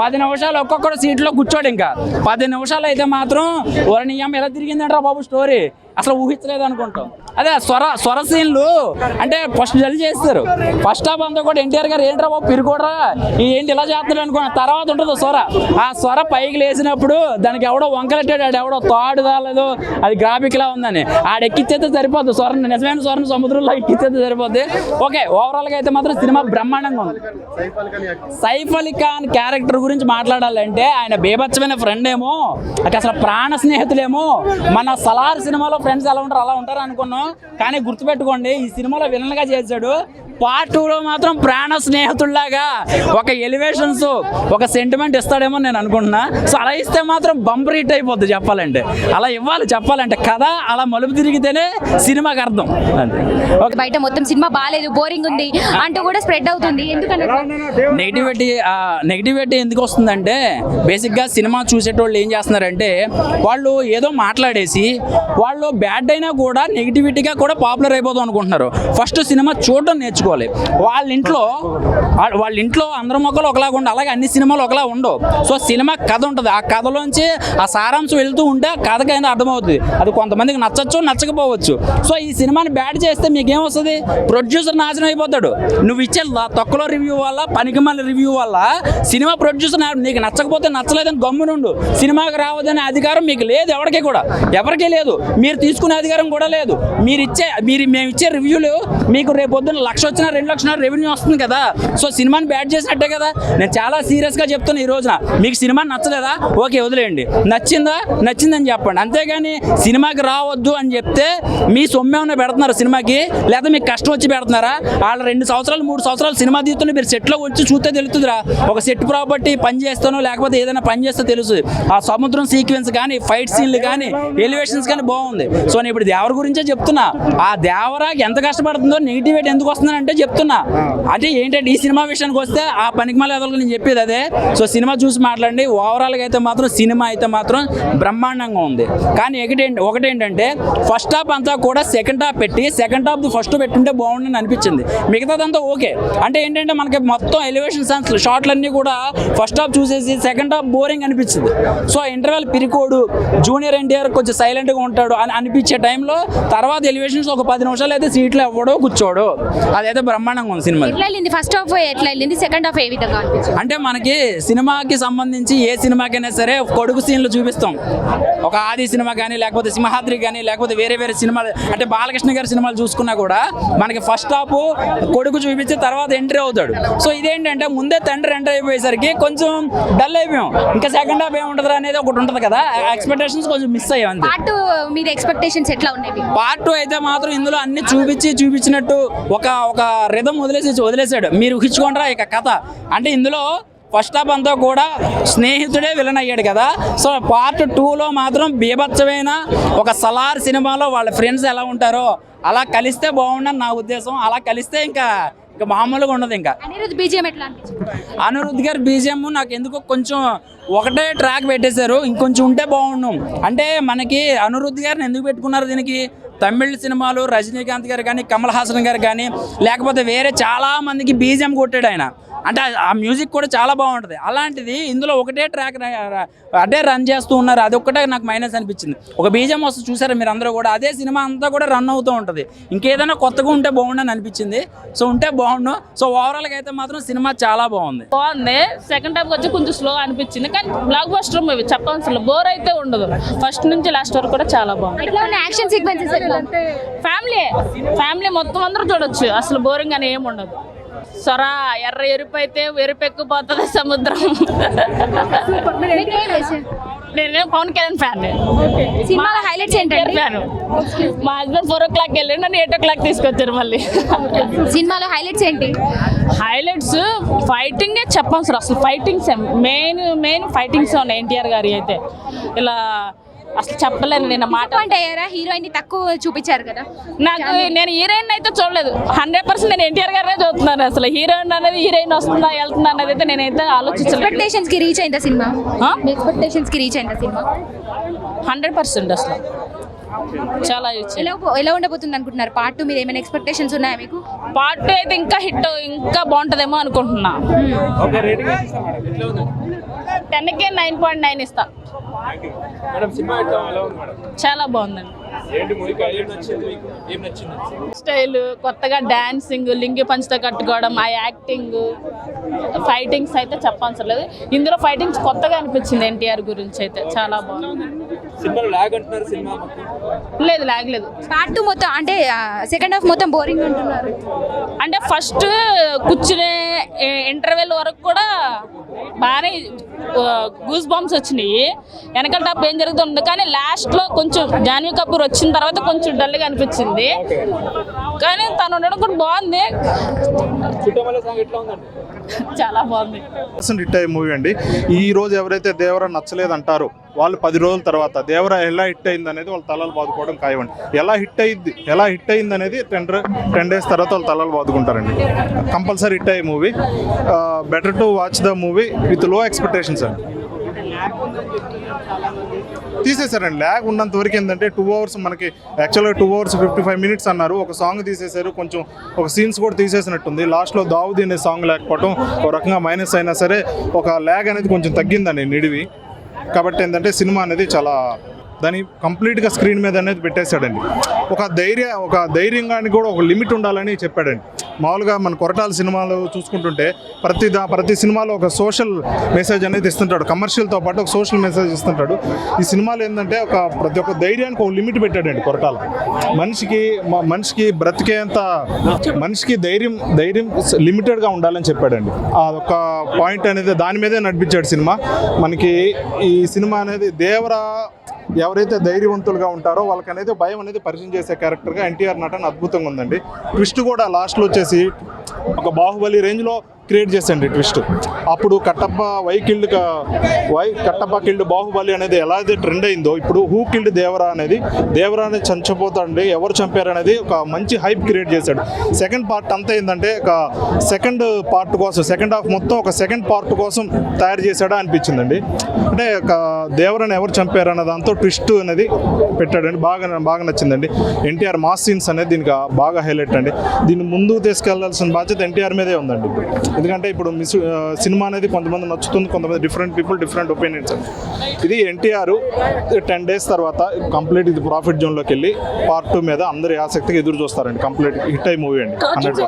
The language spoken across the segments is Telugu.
పది నిమిషాలు ఒక్కొక్కడు సీట్లో కూర్చోడు ఇంకా. పది నిమిషాలు అయితే మాత్రం వరణీయం ఎలా తిరిగిందంటారా బాబు స్టోరీ అసలు ఊహించలేదు అనుకుంటాం. అదే స్వర స్వర సీన్లు. అంటే ఫస్ట్ జల్ చేస్తారు. ఫస్ట్ హాఫ్ అంతా కూడా ఎన్టీఆర్ గారు ఏంట్రా బాబు పిరుకోడరా? ఏంటి ఇలా చేస్తాడు అనుకున్న తర్వాత ఉంటుంది స్వర. ఆ స్వర పైకి లేచినప్పుడు దానికి ఎవడో వంకలెట్టాడు ఆడు ఎవడో తాడు కాలేదు అది గ్రాఫిక్ లా ఉందని. ఆడెక్కిచ్చేస్తే సరిపోద్ది స్వరం నిజమైన స్వరం సముద్రంలో ఎక్కిచ్చేస్తే సరిపోద్ది. ఓకే ఓవరాల్గా అయితే మాత్రం సినిమా బ్రహ్మాండంగా ఉంది. సైఫ్ అలీ ఖాన్ క్యారెక్టర్ గురించి మాట్లాడాలంటే ఆయన బేభత్సమైన ఫ్రెండ్ ఏమో అంటే అసలు ప్రాణ స్నేహితులేమో మన సలార్ సినిమాలో ఫ్రెండ్స్ ఎలా ఉంటారు అలా ఉంటారు అనుకున్నాం. కానీ గుర్తుపెట్టుకోండి ఈ సినిమాలో విలన్గా చేశాడు పార్ట్ టూలో మాత్రం ప్రాణ స్నేహితుల్లాగా ఒక ఎలివేషన్స్ ఒక సెంటిమెంట్ ఇస్తాడేమో నేను అనుకుంటున్నా. సో అలా ఇస్తే మాత్రం బంపర్ హిట్ అయిపోద్ది చెప్పాలంటే. అలా ఇవ్వాలి చెప్పాలంటే. కథ అలా మలుపు తిరిగితేనే సినిమాకి అర్థం. అంతే. బయట మొత్తం సినిమా బాగాలేదు బోరింగ్ ఉంది అంటూ కూడా స్ప్రెడ్ అవుతుంది. ఎందుకంటే నెగిటివిటీ నెగిటివిటీ ఎందుకు వస్తుందంటే బేసిక్గా సినిమా చూసేటోళ్ళు ఏం చేస్తున్నారంటే వాళ్ళు ఏదో మాట్లాడేసి వాళ్ళు బ్యాడ్ అయినా కూడా నెగిటివిటీగా కూడా పాపులర్ అయిపోదాం అనుకుంటున్నారు. ఫస్ట్ సినిమా చూడడం నేర్చుకోవాలి వాళ్ళ ఇంట్లో వాళ్ళ- వాళ్ళ ఇంట్లో అందరి మొక్కలు ఒకలాగా ఉండవు అలాగే అన్ని సినిమాలు ఒకలా ఉండవు. సో సినిమా కథ ఉంటుంది. ఆ కథలోంచి ఆ సారాంశం వెళ్తూ ఉంటే ఆ కథకైనా అర్థమవుతుంది అది కొంతమందికి నచ్చచ్చు నచ్చకపోవచ్చు. సో ఈ సినిమాని బ్యాడ్ చేస్తే మీకేం వస్తుంది ప్రొడ్యూసర్ నాశనం అయిపోతాడు. నువ్వు ఇచ్చే తొక్కలో రివ్యూ వల్ల పనికిమాల రివ్యూ వల్ల సినిమా ప్రొడ్యూసర్ నా- నీకు నచ్చకపోతే నచ్చలేదని గమ్మునుండు. సినిమాకి రావద్దనే అధికారం మీకు లేదు ఎవరికి కూడా. ఎవరికీ లేదు. మీరు తీసుకునే అధికారం కూడా లేదు. మీరు ఇచ్చే మీరు మేము ఇచ్చే రివ్యూలు మీకు రేపు పొద్దున్న లక్ష వచ్చినా రెండు లక్షల రెవెన్యూ వస్తుంది కదా. సో సినిమాని బ్యాడ్ చేసినట్టే కదా. నేను చాలా సీరియస్గా చెప్తున్నా ఈ రోజున. మీకు సినిమా నచ్చలేదా? ఓకే వదిలేయండి. నచ్చిందా? నచ్చిందని చెప్పండి. అంతేగాని సినిమాకి రావద్దు అని చెప్తే మీ సొమ్మేమైనా పెడుతున్నారు సినిమాకి లేదా మీకు కష్టం వచ్చి పెడుతున్నారా? వాళ్ళ రెండు సంవత్సరాలు మూడు సంవత్సరాలు సినిమా తీస్తున్న మీరు సెట్లో వచ్చి చూస్తే తెలుస్తుందిరా. ఒక సెట్ ప్రాపర్టీ పని చేస్తానో లేకపోతే ఏదైనా పని చేస్తే తెలుసు. ఆ సముద్రం సీక్వెన్స్ కానీ ఫైట్ సీన్లు కానీ ఎలివేషన్స్ కానీ బాగుంది. సో నేను ఇప్పుడు దేవర గురించే చెప్తున్నా. ఆ దేవరాకి ఎంత కష్టపడుతుందో నెగిటివిటీ ఎందుకు వస్తుందంటే చెప్తున్నా. అంటే ఏంటంటే ఈ సినిమా విషయానికి వస్తే ఆ పనికి మళ్ళీ నేను చెప్పేది అదే. సో సినిమా చూసి మాట్లాడండి. ఓవరాల్గా అయితే మాత్రం సినిమా అయితే మాత్రం బ్రహ్మాండంగా ఉంది. కానీ ఒకటేంటి ఒకటేంటంటే ఫస్ట్ హాఫ్ అంతా కూడా సెకండ్ హాఫ్ పెట్టి సెకండ్ హాఫ్ ఫస్ట్ పెట్టుంటే బాగుండని అనిపించింది. మిగతాదంతా ఓకే. అంటే ఏంటంటే మనకి మొత్తం ఎలివేషన్ సెన్స్ షార్ట్లన్నీ కూడా ఫస్ట్ హాఫ్ చూసేసి సెకండ్ హాఫ్ బోరింగ్ అనిపించింది. సో ఇంటర్వెల్ పిరికోడు జూనియర్ ఎన్టీఆర్ కొంచెం సైలెంట్గా ఉంటాడు అని అనిపించే టైంలో తర్వాత ఎలివేషన్స్ ఒక పది నిమిషాలు అయితే సీట్లో ఇవ్వడో కూర్చోడు. అదైతే బ్రహ్మాండంగా ఉంది సినిమా ఎట్లా వెళ్ళింది ఫస్ట్ హాఫ్ ఎట్లా వెళ్ళింది సెకండ్ హాఫ్ ఏ విధంగా అనిపించింది? అంటే మనకి సినిమాకి సంబంధించి ఏ సినిమాకైనా సరే కొడుకు సీన్లు చూపిస్తాం. ఒక ఆది సినిమా కానీ లేకపోతే సింహాద్రి కానీ లేకపోతే వేరే వేరే సినిమాలు అంటే బాలకృష్ణ గారి సినిమాలు చూసుకున్నా కూడా మనకి ఫస్ట్ హాఫ్ కొడుకు చూపించి తర్వాత ఎంట్రీ అవుతాడు. సో ఇదేంటంటే ముందే తండ్రి ఎంటర్ అయిపోయేసరికి కొంచెం డల్ అయిపోయాం. ఇంకా సెకండ్ హాఫ్ ఏముంటుంది అనేది ఒకటి ఉంటుంది కదా. ఎక్స్పెక్టేషన్స్ కొంచెం మిస్ అయ్యాం పార్ట్ మీద ఎక్స్పెక్టేషన్స్ ఎట్లా ఉన్నాయి? పార్ట్ టూ అయితే మాత్రం ఇందులో అన్ని చూపించి చూపించినట్టు ఒక ఒక రిధం వదిలేసి వదిలేశాడు. మీరు ఊహించుకోండిరా ఇక కథ. అంటే ఇందులో ఫస్ట్ హాఫ్ అంతా కూడా స్నేహితుడే విలన్ అయ్యాడు కదా. సో పార్ట్ టూలో మాత్రం బీభత్సమైన ఒక సలార్ సినిమాలో వాళ్ళ ఫ్రెండ్స్ ఎలా ఉంటారో అలా కలిస్తే బాగుండని నా ఉద్దేశం. అలా కలిస్తే ఇంకా ఇంకా మామూలుగా ఉండదు ఇంకా. అనిరుద్ బీజిఎం ఎట్లా అనిపించింది? అనిరుద్ గారి బీజిఎం నాకు ఎందుకో కొంచెం ఒకటే ట్రాక్ పెట్టేశారు. ఇంకొంచెం ఉంటే బాగుండు. అంటే మనకి అనిరుద్ గారిని ఎందుకు పెట్టుకున్నారు దీనికి? తమిళ సినిమాలు రజనీకాంత్ గారు కానీ కమల్ హాసన్ గారు కానీ లేకపోతే వేరే చాలా మందికి కొట్టాడు ఆయన. అంటే ఆ- మ్యూజిక్ కూడా చాలా బాగుంటుంది. అలాంటిది ఇందులో ఒకటే ట్రాక్ అదే రన్ చేస్తూ ఉన్నారు. అది ఒక్కటే నాకు మైనస్ అనిపించింది. ఒక బీజం వస్తే చూసారా మీరు అందరూ కూడా? అదే సినిమా అంతా కూడా రన్ అవుతూ ఉంటుంది. ఇంకేదైనా కొత్తగా ఉంటే బాగుండని అనిపించింది. సో ఉంటే బాగుండు. సో ఓవరాల్గా అయితే మాత్రం సినిమా చాలా బాగుంది. బాగుంది. సెకండ్ హాఫ్ వచ్చి కొంచెం స్లో అనిపించింది. కానీ బ్లాక్ బస్టర్ మూవీ చెప్పాల్సిన బోర్ అయితే ఉండదు. ఫస్ట్ నుంచి లాస్ట్ వరకు కూడా చాలా బాగుంది. యాక్షన్ సీక్వెన్సెస్ ఫ్యామిలీ ఫ్యామిలీ మొత్తం అందరూ చూడొచ్చు. అసలు బోరింగ్ అని ఏం ఉండదు. సొర ఎర్ర ఎరుపు అయితే ఎరుపు ఎక్కుపోతుంది సముద్రం? నేను పవన్ కళ్యాణ్ ఫ్యాన్. సినిమాలో హైలైట్స్ ఏంటంటే ఫ్యాన్. మా హస్బెండ్ ఫోర్ ఓ క్లాక్ వెళ్ళి నన్ను ఎయిట్ ఓ క్లాక్ తీసుకొచ్చారు మళ్ళీ. సినిమాలో హైలైట్స్ ఏంటి? హైలైట్స్ ఫైటింగే చెప్పాల్సిన అసలు ఫైటింగ్స్ మెయిన్ మెయిన్ ఫైటింగ్స్ ఉన్నాయి ఎన్టీఆర్ గారి అయితే. ఇలా అసలు చెప్పలేను నేను మాట. హీరోయిన్ని తక్కువ చూపించారు కదా. నాకు నేను హీరోయిన్ అయితే చూడలేదు. హండ్రెడ్ పర్సెంట్ నేను ఎన్టీఆర్ గారే చూస్తున్నాను అసలు. హీరోయిన్ అనేది హీరోయిన్ వస్తుందా వెళ్తుందా అనేది అయితే నేనైతే ఆలోచించలేదు. ఎక్స్పెక్టేషన్స్కి రీచ్ అయిందా సినిమా? ఎక్స్పెక్టేషన్స్కి రీచ్ అయిందా సినిమా? హండ్రెడ్ పర్సెంట్ అసలు. చాలా ఎలా ఎలా ఉండబోతుంది అనుకుంటున్నారు? పార్ట్ టూ మీద ఏమైనా ఎక్స్పెక్టేషన్స్ ఉన్నాయా మీకు? పార్ట్ అయితే ఇంకా హిట్ ఇంకా బాగుంటుందేమో అనుకుంటున్నా. టెన్కి నైన్ పాయింట్ నైన్ ఇస్తా. చాలా బాగుందండి. ఏంటి మూవీకి ఏం నచ్చింది మీకు? ఏం నచ్చింది? స్టైల్ కొత్తగా డాన్సింగ్ లింగి పంచుతో కట్టుకోవడం ఆ యాక్టింగ్ ఫైటింగ్స్ అయితే చెప్పవసరం లేదు ఇందులో ఫైటింగ్స్ కొత్తగా అనిపించింది ఎన్టీఆర్ గురించి అయితే. చాలా బాగుంది. సినిమాలో లాగ్ అంటున్నారు సినిమా మొత్తం? లేదు పార్ట్ టూ మొత్తం అంటే సెకండ్ హాఫ్ మొత్తం బోరింగ్ అంటున్నారు. అంటే ఫస్ట్ కూర్చునే ఇంటర్వెల్ వరకు కూడా బాగానే గూస్ బాంబ్స్ వచ్చినాయి. వెనకాల టాప్ ఏం జరుగుతుంది కానీ లాస్ట్లో కొంచెం జాన్వీ కపూర్ వచ్చిన తర్వాత కొంచెం డల్గా అనిపించింది. కానీ తను ఉండడం కూడా బాగుంది. చాలా బాగుంది. హిట్ అయ్యే మూవీ అండి. ఈ రోజు ఎవరైతే దేవర నచ్చలేదు అంటారో వాళ్ళు పది రోజుల తర్వాత దేవర ఎలా హిట్ అయింది అనేది వాళ్ళ తలలు బాదుకోవడం ఖాయమండి. ఎలా హిట్ అయింది ఎలా హిట్ అయింది అనేది టెన్ టెన్ డేస్ తర్వాత వాళ్ళు తలలు బాదుకుంటారండి. కంపల్సరీ హిట్ అయ్యే movie better to watch the movie with low expectations అండి. తీసేశారండి. ల్యాగ్ ఉన్నంత వరకు ఏంటంటే టూ అవర్స్ మనకి యాక్చువల్గా two hours fifty five minutes అన్నారు. ఒక సాంగ్ తీసేశారు. కొంచెం ఒక సీన్స్ కూడా తీసేసినట్టుంది. లాస్ట్లో దావుది అనే సాంగ్ లేకపోవడం ఒక రకంగా మైనస్ అయినా సరే ఒక ల్యాగ్ అనేది కొంచెం తగ్గిందండి నిడివి. కాబట్టి ఏంటంటే సినిమా అనేది చాలా దాని కంప్లీట్గా స్క్రీన్ మీద అనేది పెట్టేశాడండి. ఒక ధైర్య ఒక ధైర్యంగానికి కూడా ఒక లిమిట్ ఉండాలని చెప్పాడండి. మామూలుగా మన కొరటాల సినిమాలు చూసుకుంటుంటే ప్రతి దా ప్రతి సినిమాలో ఒక సోషల్ మెసేజ్ అనేది ఇస్తుంటాడు. కమర్షియల్తో పాటు ఒక సోషల్ మెసేజ్ ఇస్తుంటాడు. ఈ సినిమాలు ఏంటంటే ఒక ప్రతి ఒక్క ధైర్యానికి ఒక లిమిట్ పెట్టాడండి కొరటాల. మనిషికి మనిషికి బ్రతికేంత మనిషికి ధైర్యం ధైర్యం లిమిటెడ్గా ఉండాలని చెప్పాడండి. ఆ పాయింట్ అనేది దాని మీదే నడిపించాడు సినిమా. మనకి ఈ సినిమా అనేది దేవరా ఎవరైతే ధైర్యవంతులుగా ఉంటారో వాళ్ళకి అనేది భయం అనేది పరిచయం చేసే క్యారెక్టర్గా ఎన్టీఆర్ నటన అద్భుతంగా ఉందండి. ట్విస్ట్ కూడా లాస్ట్లో వచ్చేసి ఒక బాహుబలి రేంజ్లో క్రియేట్ చేసండి ట్విస్ట్. అప్పుడు Kattappa why killed why Kattappa killed Baahubali అనేది ఎలా అయితే ట్రెండ్ అయిందో ఇప్పుడు హూ కిల్డ్ దేవరా అనేది దేవరా అనేది చంచిపోతాడండి ఎవరు చంపారు అనేది ఒక మంచి హైప్ క్రియేట్ చేశాడు. సెకండ్ పార్ట్ అంతా ఏంటంటే ఒక సెకండ్ పార్ట్ కోసం సెకండ్ హాఫ్ మొత్తం ఒక సెకండ్ పార్ట్ కోసం తయారు చేశాడా అనిపించిందండి. అంటే ఒక దేవరని ఎవరు చంపారు అన్న దాంతో ట్విస్ట్ అనేది పెట్టాడండి. బాగా బాగా నచ్చిందండి. ఎన్టీఆర్ మాస్ సీన్స్ అనేది దీనికి బాగా హైలైట్ అండి. దీన్ని ముందుకు తీసుకెళ్ళాల్సిన బాధ్యత ఎన్టీఆర్ మీదే ఉందండి. ఇప్పుడు ఎందుకంటే ఇప్పుడు మిస్ సినిమా అనేది కొంతమంది నచ్చుతుంది కొంతమంది డిఫరెంట్ పీపుల్ డిఫరెంట్ ఒపీనియన్స్ ఇది ఎన్టీఆర్ టెన్ డేస్ తర్వాత కంప్లీట్ ఇది ప్రాఫిట్ జోన్లోకి వెళ్ళి పార్ట్ టూ మీద అందరి ఆసక్తిగా ఎదురు చూస్తారండి. కంప్లీట్ హిట్ అయ్యి మూవీ అండి హండ్రెడ్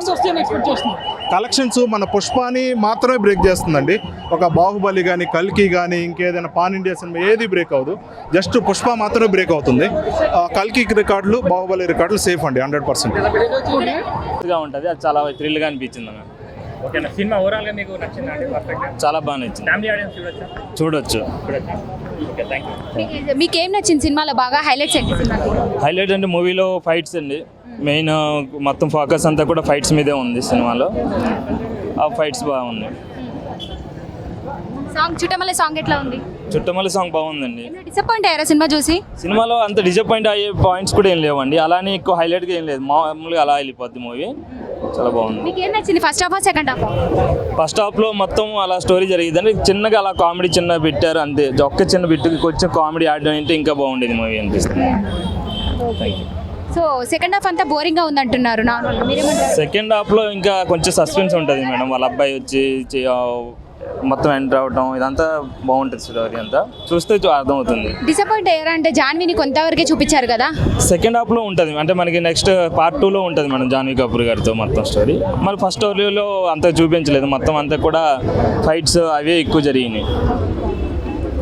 కలెక్షన్స్ మన పుష్పాని మాత్రమే బ్రేక్ చేస్తుందండి. ఒక బాహుబలి కానీ కల్కి కానీ ఇంకేదైనా పాన్ ఇండియా సినిమా ఏది బ్రేక్ అవ్వదు. జస్ట్ పుష్ప మాత్రమే బ్రేక్ అవుతుంది. కల్కి రికార్డులు బాహుబలి రికార్డులు సేఫ్ అండి హండ్రెడ్ పర్సెంట్. ఉంటుంది అది చాలా థ్రిల్గా అనిపించింది ఓకేనా? సినిమా ఓవరాల్గా మీకు నచ్చిందా అండి? పర్ఫెక్ట్ చాలా బాగా నచ్చింది. ఫ్యామిలీ ఆడియన్స్ చూడొచ్చా? చూడొచ్చు. చూడొచ్చా? ఓకే థ్యాంక్ యూ మీకు- మీకేం నచ్చింది సినిమాలో బాగా? హైలైట్స్ ఏంటి హైలైట్ అంటే మూవీలో ఫైట్స్ అండి. మెయిన్ మొత్తం ఫోకస్ అంతా కూడా ఫైట్స్ మీదే ఉంది సినిమాలో. ఆ ఫైట్స్ బాగున్నాయి సాంగ్ చుట్టమల్లె సాంగ్ ఎట్లా ఉంది? చుట్టమల్లి సాంగ్ బాగుందండి. డిసప్పాయింట్ అయ్యారా సినిమా చూసి? సినిమాలో అంత డిసప్పాయింట్ అయ్యే పాయింట్స్ కూడా ఏం లేవండి. అలానే ఎక్కువ హైలైట్గా ఏం లేదు. మామూలుగా అలా వెళ్ళిపోద్ది మూవీ చాలా బాగుంది. మీకు ఏం నచ్చింది first half second half first హాఫ్లో మొత్తం అలా స్టోరీ జరిగింది అంటే చిన్నగా అలా కామెడీ చిన్న పెట్టారు అంతే. ఒక్క చిన్న బిట్టుకి కొంచెం కామెడీ ఆడడం అంటే ఇంకా బాగుండేది మూవీ అనిపిస్తుంది. సో సెకండ్ హాఫ్ అంతా బోరింగ్గా ఉంది అంటున్నారు సెకండ్ హాఫ్లో ఇంకా కొంచెం సస్పెన్స్ ఉంటుంది మేడం. వాళ్ళ అబ్బాయి వచ్చి మొత్తం ఎంటర్ అవడం ఇదంతా బాగుంటుంది స్టోరీ అంతా. చూస్తే అర్థమవుతుంది. డిసప్పాయింట్ అయ్యారా? అంటే జాన్విని కొంతవరకే చూపించారు కదా? సెకండ్ హాఫ్లో ఉంటుంది. అంటే మనకి నెక్స్ట్ పార్ట్ టూలో ఉంటుంది మనం జాన్వీ కపూర్ గారితో మొత్తం స్టోరీ మరి ఫస్ట్ స్టోరీలో అంత చూపించలేదు. మొత్తం అంతా కూడా ఫైట్స్ అవే ఎక్కువ జరిగినాయి.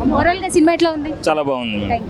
మోరల్గా సినిమా ఎట్లా ఉంది? చాలా బాగుంది.